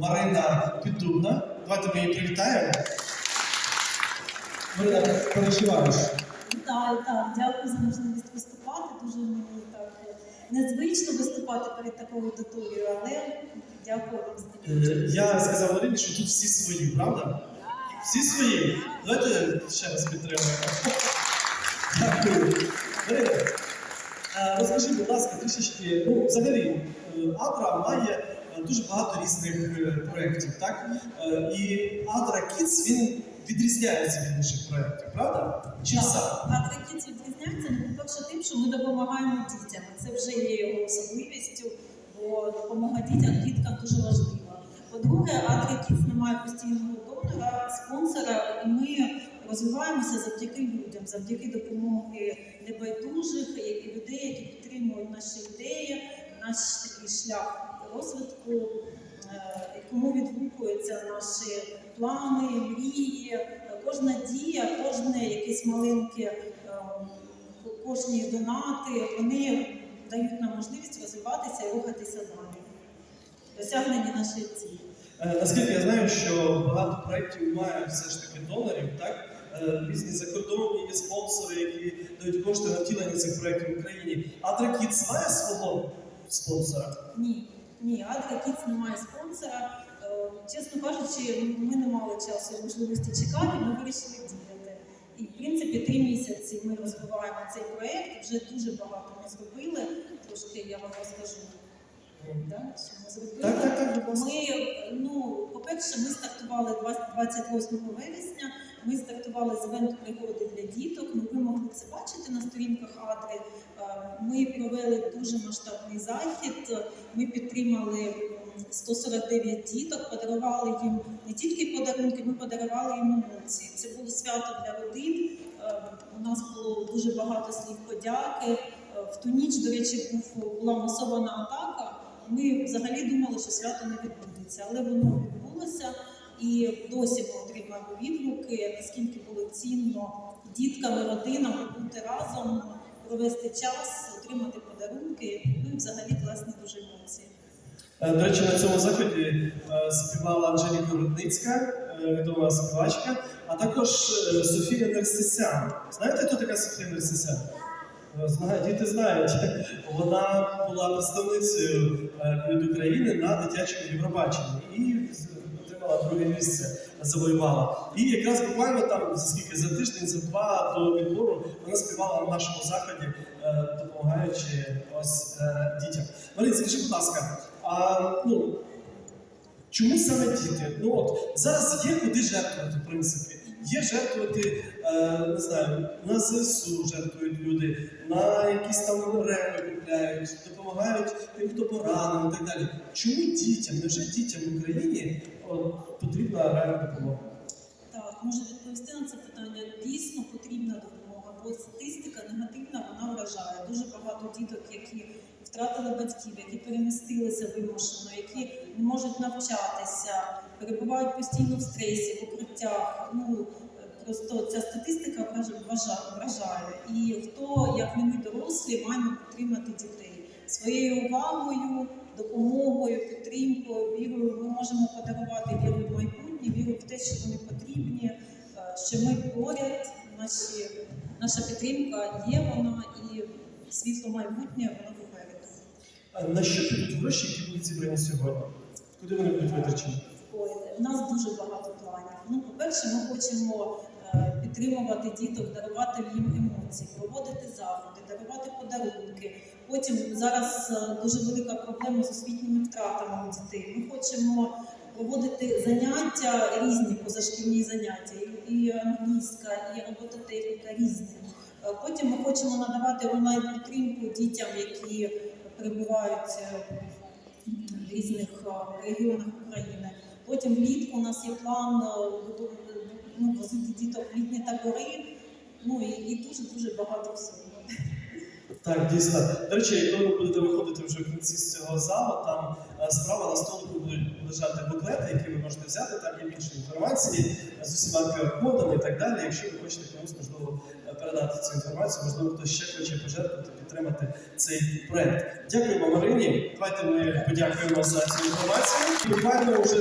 Марина Піддубна. Давайте ми її привітаємо. Марина, переживаєш. Вітаю, так, дякую за можливість виступати. Дуже мені так незвично виступати перед такою аудиторією, але дякую вам за таку Е. Я сказав Марині, що тут всі свої, правда? Всі свої. Давайте ще раз підтримаємо. Дякую. Марина, е, розкажи, будь ласка, трішечки, ну, взагалі, е, Адра має е, дуже багато різних е, проєктів, так? Е, І Адра Kids, він відрізняється від інших проєктів, правда? Чим саме? Адрекіт відрізняється, ну, по-перше, тим, що ми допомагаємо дітям. Це вже є його особливістю, бо допомога дітям діткам дуже важлива. По-друге, Адрекіт не має постійного донора, спонсора, і ми розвиваємося завдяки людям, завдяки допомоги небайдужих і людей, які підтримують наші ідеї, наш такий шлях розвитку, е, кому відгукуються наші плани, мрії, кожна дія, кожне якесь маленьке, кожні донати, вони дають нам можливість розвиватися і рухатися далі. Досягнення нашої цілі. Е, Наскільки я знаю, що багато проєктів мають все ж таки донорів, так? Е, Різні закордонні є спонсори, які дають кошти на втілення цих проєктів в Україні. Адра Kids має свого спонсора. Ні, ні, Адра Kids не має спонсора. Е, Чесно кажучи, ми не мали часу і можливості чекати, ми вирішили діяти. І в принципі три місяці ми розвиваємо цей проєкт. Вже дуже багато ми зробили. Трошки я вам розкажу. Да, що ми зробили. Так, так, так. Ми, ну, по-перше, ми стартували 20 28 вересня. Ми стартували з івент пригоди для діток. Ну, ви могли це бачити на сторінках Адри. Е, Ми провели дуже масштабний захід. Ми підтримали 149 діток, подарували їм не тільки подарунки, ми подарували їм емоції. Це було свято для родин. Е, У нас було дуже багато слів подяки. Е, В ту ніч, до речі, була масована атака. Ми взагалі думали, що свято не відбудеться, але воно відбулося. І досі ми отримуємо відгуки, наскільки було цінно діткам і родинам бути разом, провести час, отримати подарунки. Ну і взагалі класні дуже емоції. Е, До речі, на цьому заході е, співала Анжеліка Рудницька, е, відома співачка, а також Софія Нерсисян. Знаєте, хто така Софія Нерсисян? Діти знають. Вона була представницею від України на дитячому Євробаченні і з- друге місце, завоювала. І якраз буквально там за скільки за тиждень, за два до відбору вона співала на нашому заході, е, допомагаючи ось е, дітям. Марин, скажи, будь ласка, а ну чому саме діти? Ну от зараз є куди жертвувати, в принципі. Є жертвувати, е, не знаю, на ЗСУ жертвують люди, на якісь там реби купляють, допомагають тим, хто поранений і так далі. Чому дітям, невже дітям в Україні от, потрібна реальна допомога? Так, можу відповісти на це питання. Дійсно потрібна допомога, бо статистика негативна вона вражає. Дуже багато діток, які втратили батьків, які перемістилися вимушено, які не можуть навчатися, перебувають постійно в стресі, в укриттях. Ну просто ця статистика враж- вражає, вражає. І хто, як не ми дорослі, маємо підтримати дітей своєю увагою, допомогою, підтримкою, вірою. Ми можемо подарувати віру в майбутнє, віру в те, що вони потрібні, е, що ми поряд, наші, наша підтримка є вона і світло майбутнє воно попереду. А На що підуть гроші, які будуть зібрані сьогодні? Куди вони будуть витрачені? Ой, у нас дуже багато планів. Ну, по-перше, ми хочемо е, підтримувати діток, дарувати їм емоції, проводити заходи, дарувати подарунки. Потім зараз е, дуже велика проблема з освітніми втратами у дітей. Ми хочемо проводити заняття різні позашкільні заняття, і- англійська, і робототехніка різні. Е, Потім ми хочемо надавати онлайн підтримку дітям, які перебувають е, в різних е, регіонах України. Потім влітку у нас є план е, ну, возити діток в літні табори. Ну і, і дуже дуже багато всього. Так, дійсно. До речі, коли ви будете виходити вже в кінці з цього залу, там е, справа на столику будуть лежати буклети, які ви можете взяти. Там є більше інформації з усіма QR-кодами і так далі. Якщо ви хочете комусь можливо е, передати цю інформацію, можливо, хтось ще хоче пожертвувати, підтримати цей проект. Дякуємо Марині. Давайте ми подякуємо за цю інформацію. Буквально вже